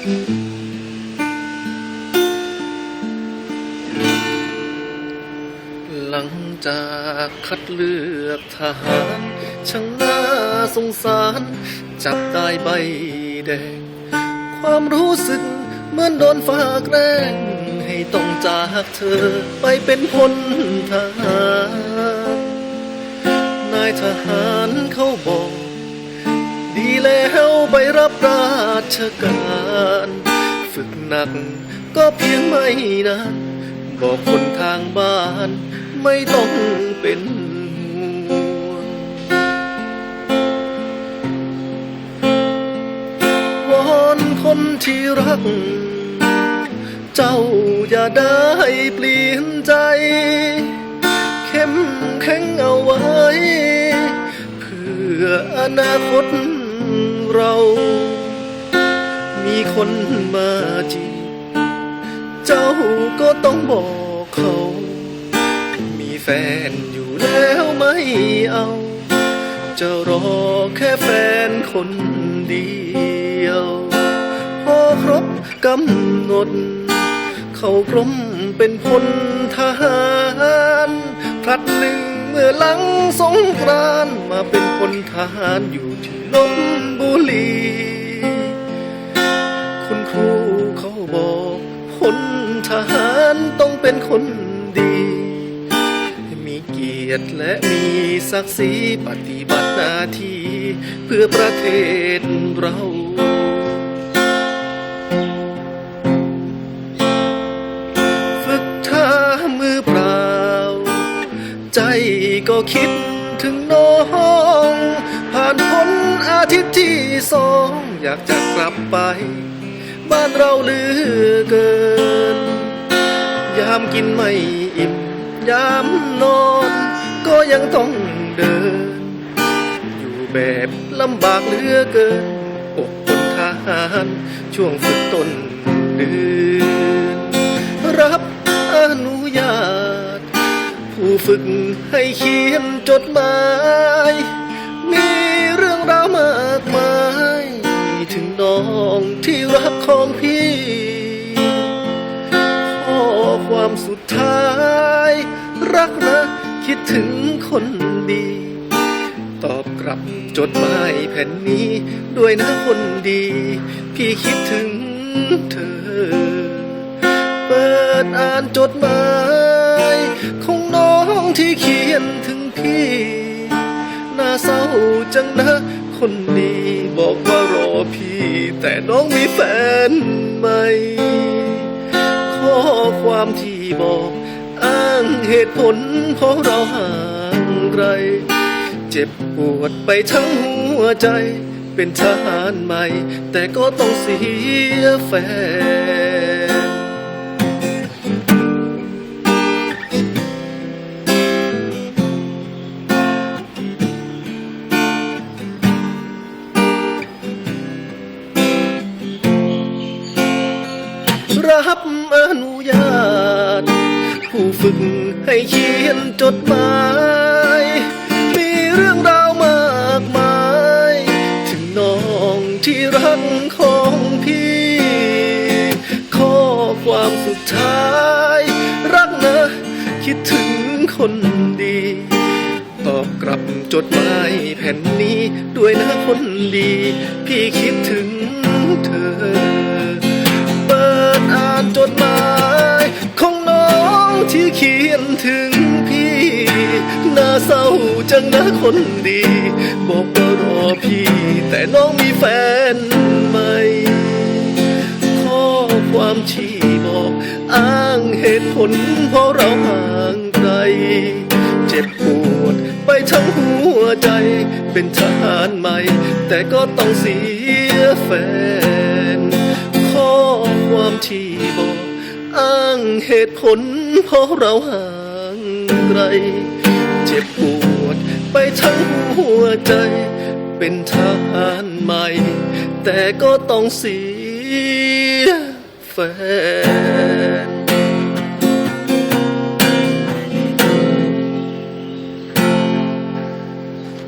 หลังจากคัดเลือกทหารช่างน่าสงสาร จับได้ใบแดง ความรู้สึกเหมือนโดนฝากแรงให้ต้องจากเธอไปเป็นพลทหาร นายทหารเขาบอก ไปรับราชการ ฝึกหนักก็เพียงไม่นานบอกคนทางบ้านไม่ต้องเป็นห่วงวอนคนที่รัก เจ้าอย่าได้เปลี่ยนใจ เข้มแข็งเอาไว้ เพื่ออนาคต เรา มีคนมาจีเจ้าก็ต้องบอกเขา มีแฟนอยู่แล้วไม่เอา จะรอแค่แฟนคนเดียว พอครบกำหนด เขากรมเป็นพลทหารพลัดหนึ่ง เมื่อหลังสงกรานมาเป็นพลทหารอยู่ที่ลบบุรีคุณครูเขาบอกพลทหารต้องเป็นคนดี มีเกียรติและมีศักดิ์ศรีปฏิบัติหน้าที่เพื่อประเทศเรา ใจก็คิดถึงน้อง ผ่านพ้นอาทิตย์ที่สอง อยากจะกลับไป บ้านเราเหลือเกิน ยามกินไม่อิ่ม ยามนอน ก็ยังต้องเดิน อยู่แบบลำบากเหลือเกินอกคนทหารช่วงฝึกต้นเดือนรับอนุญาต ฝึกให้เขียนจดหมาย มีเรื่องราวมากมาย ถึงน้องที่รักของพี่ข้อความสุดท้าย รักนะคิดถึงคนดี ตอบกลับจดหมายแผ่นนี้ด้วยนะคนดี พี่คิดถึงเธอ เปิดอ่านจดหมายข ที่เขียนถึงพี่น่าเศร้าจังนะ คนดีบอกว่ารอพี่ แต่น้องมีแฟนใหม่ข้อความที่บอกอ้างเหตุผลเพราะเราห่างไกล เจ็บปวดไปทั้งหัวใจ เป็นทหารใหม่ แต่ก็ต้องเสียแฟน รับอนุญาต ผู้ฝึกให้เขียนจดหมาย มีเรื่องราวมากมาย ถึงน้องที่รักของพี่ ข้อความสุดท้าย รักนะ คิดถึงคนดี ตอบกลับจดหมายแผ่นนี้ด้วยนะคนดี พี่คิดถึงเธอ ที่เขียนถึงพี่น่าเศร้าจังนะคนดี บอกว่ารอพี่ แต่น้องมีแฟนใหม่ข้อความที่บอกอ้างเหตุผลเพราะเราห่างไกล เจ็บปวดไปทั้งหัวใจ เป็นทหารใหม่ แต่ก็ต้องเสียแฟน ข้อความที่บอก อ้างเหตุผลเพราะเราห่างไกล เจ็บปวดไปทั้งหัวใจ เป็นทหารใหม่ แต่ก็ต้องเสียแฟน